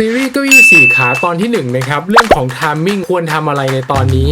ซีรีส์เก้าอี้สี่ขาตอนที่หนึ่งนะครับ เรื่องของทามมิ่งควรทำอะไรในตอนนี้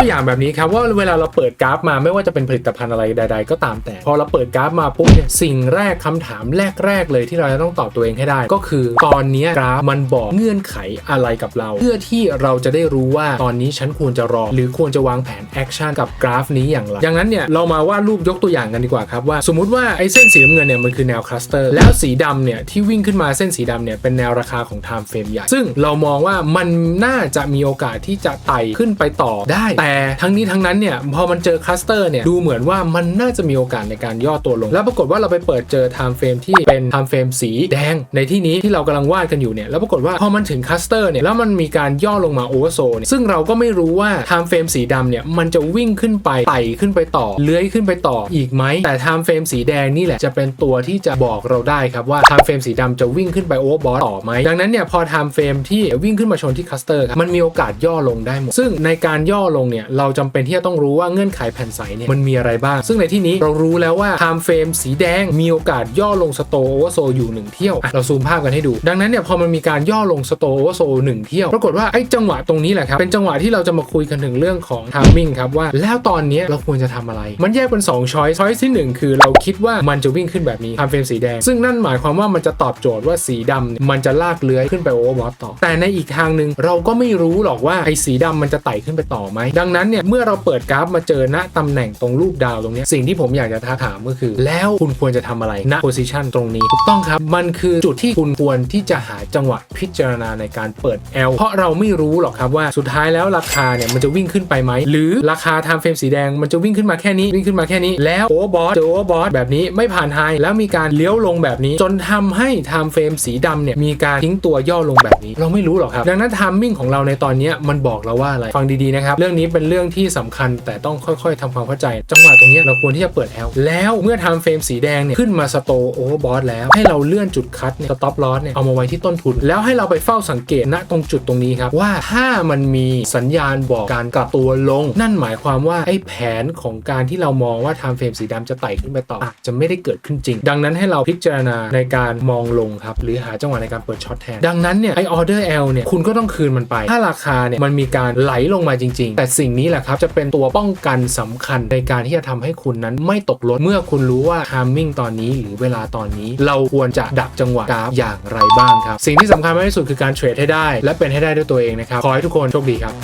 ตัวอย่างแบบนี้ครับว่าเวลาเราเปิดกราฟมาไม่ว่าจะเป็นผลิตภัณฑ์อะไรใด ๆ ก็ตามแต่ พอเราเปิดกราฟมาปุ๊บเนี่ยสิ่งแรกคำถามแรก ๆ เลยที่เราจะต้องตอบตัวเองให้ได้ ก็คือตอนนี้กราฟมันบอกเงื่อนไขอะไรกับเรา เพื่อที่เราจะได้รู้ว่าตอนนี้ฉันควรจะรอ หรือควรจะวางแผนแอคชั่นกับกราฟนี้อย่างไรอย่างนั้นเนี่ยเรามาวาดรูปยกตัวอย่างกันดีกว่าครับว่าสมมุติว่าไอ้เส้นสีน้ำเงินเนี่ยมันคือแนวคลัสเตอร์แล้วสีดำเนี่ยที่วิ่งขึ้นมาเส้นสีดำเนี่ยเป็นแนวราคาของ time frame ใหญ่ซึ่งเรามองว่ามันน่าจะมีโอกาสที่จะไต่ขึ้นไปต่อได้แต่ทั้งนี้ทั้งนั้นเนี่ยพอมันเจอคลัสเตอร์เนี่ยดูเหมือนว่ามันน่าจะมีโอกาสในการย่อตัวลง แล้วปรากฏว่าเราไปเปิดเจอ time frame ที่เป็น time frame สีแดง ในที่นี้ที่เรากำลังวาดกันอยู่เนี่ยแล้วปรากฏว่าพอมันถึงคลัสเตอร์เนี่ยแล้วมันมีการย่อลงมาโอเวอร์โซนซึ่งเราก็ไม่รู้ว่า time frame สีดำเนี่ยมันจะวิ่งขึ้นไปไต่ขึ้นไปต่อเลื้อยขึ้นไปต่ออีกไหมแต่ time frame สีแดงนี่แหละจะเป็นตัวที่จะบอกเราได้ครับว่า time frame สีดำจะวิ่งขึ้นไปโอเวอร์บอทต่อไหมดังนั้นเนี่ยพอ time frame ที่วิ่งขึ้นมาชนที่คลัสเตอร์ครับมันมีโอกาสย่อลงได้หมดซึ่งในการย่อลงเนี่ยเราจำเป็นที่จะต้องรู้ว่าเงื่อนไขแผ่นใสเนี่ยมันมีอะไรบ้าง ซึ่งในที่นี้เรารู้แล้วว่า time frame สีแดงมีโอกาสย่อลงสโตโอเวอร์โซอยู่หนึ่งเที่ยว เราซูมภาพกันให้ดู ดังนั้นเนี่ยพอมันมีการย่อลงสโตโอเวอร์โซหนึ่งเที่ยว ปรากฏว่าไอ้จังหวะตรงนี้แหละครับ เป็นจังหวะที่เราจะมาคุยกันถึงเรื่องของ timing ครับว่าแล้วตอนนี้เราควรจะทำอะไร มันแยกเป็น2 choice choice ที่ 1 คือเราคิดว่ามันจะวิ่งขึ้นแบบนี้ time frame สีแดง ซึ่งนั่นหมายความว่ามันจะตอบโจทย์ว่าสีดำมันจะลากเลื้อยขึ้นไปโอเวอร์บอทต่อ แต่ในอีกทางหนึ่งเราก็ไม่รู้หรอกว่าไอ้สีดำมันจะไต่ขึ้นไปต่อไหมดังนั้นเนี่ยเมื่อเราเปิดกราฟมาเจอณตำแหน่งตรงรูปดาวตรงนี้สิ่งที่ผมอยากจะท้าถามก็คือ แล้วคุณควรจะทำอะไรณ position ตรงนี้ถูกต้องครับ มันคือจุดที่คุณควรที่จะหาจังหวะพิจารณาในการเปิด L เพราะเราไม่รู้หรอกครับว่าสุดท้ายแล้วราคาเนี่ยมันจะวิ่งขึ้นไปไหม หรือราคา time frame สีแดงมันจะวิ่งขึ้นมาแค่นี้วิ่งขึ้นมาแค่นี้ แล้วโอเวอร์บอทเจอโอเวอร์บอทแบบนี้ไม่ผ่านไฮแล้วมีการเลี้ยวลงแบบนี้ จนทำให้ time frame สีดำเนี่ยมีการทิ้งตัวย่อลงแบบนี้ เราไม่รู้หรอกครับดังนั้น timing ของเราในตอนนี้มันบอกเราว่าอะไรฟังดีๆนะครับเรื่องนี้เป็นเรื่องที่สำคัญ แต่ต้องค่อยๆทำความเข้าใจ จังหวะตรงนี้เราควรที่จะเปิด L แล้วเมื่อ time frame สีแดงเนี่ยขึ้นมาสโตโอเวอร์บอทแล้วให้เราเลื่อนจุดคัดเนี่ย stop loss เนี่ยเอามาไว้ที่ต้นทุน แล้วให้เราไปเฝ้าสังเกตณตรงจุดตรงนี้ครับว่าถ้ามันมีสัญญาณบอกการกลับตัวลง นั่นหมายความว่าไอ้แผนของการที่เรามองว่า time frame สีดำจะไต่ขึ้นไปต่ออาจจะไม่ได้เกิดขึ้นจริง ดังนั้นให้เราพิจารณาในการมองลงครับหรือหาจังหวะในการเปิดช็อตแทนดังนั้นเนี่ยไอออเดอร์ L เนี่ยคุณก็ต้องคืนมันไป ถ้าราคาเนี่ยมันมีการไหลลงมาจริง ๆ แต่สิ่งนี้แหละครับจะเป็นตัวป้องกันสำคัญในการที่จะทำให้คุณนั้นไม่ตกรถเมื่อคุณรู้ว่าทามมิ่งตอนนี้หรือเวลาตอนนี้เราควรจะดักจังหวะกราฟอย่างไรบ้างครับ สิ่งที่สำคัญมากที่สุดคือการเทรดให้ได้ และเป็นให้ได้ด้วยตัวเองนะครับขอให้ทุกคนโชคดีครับ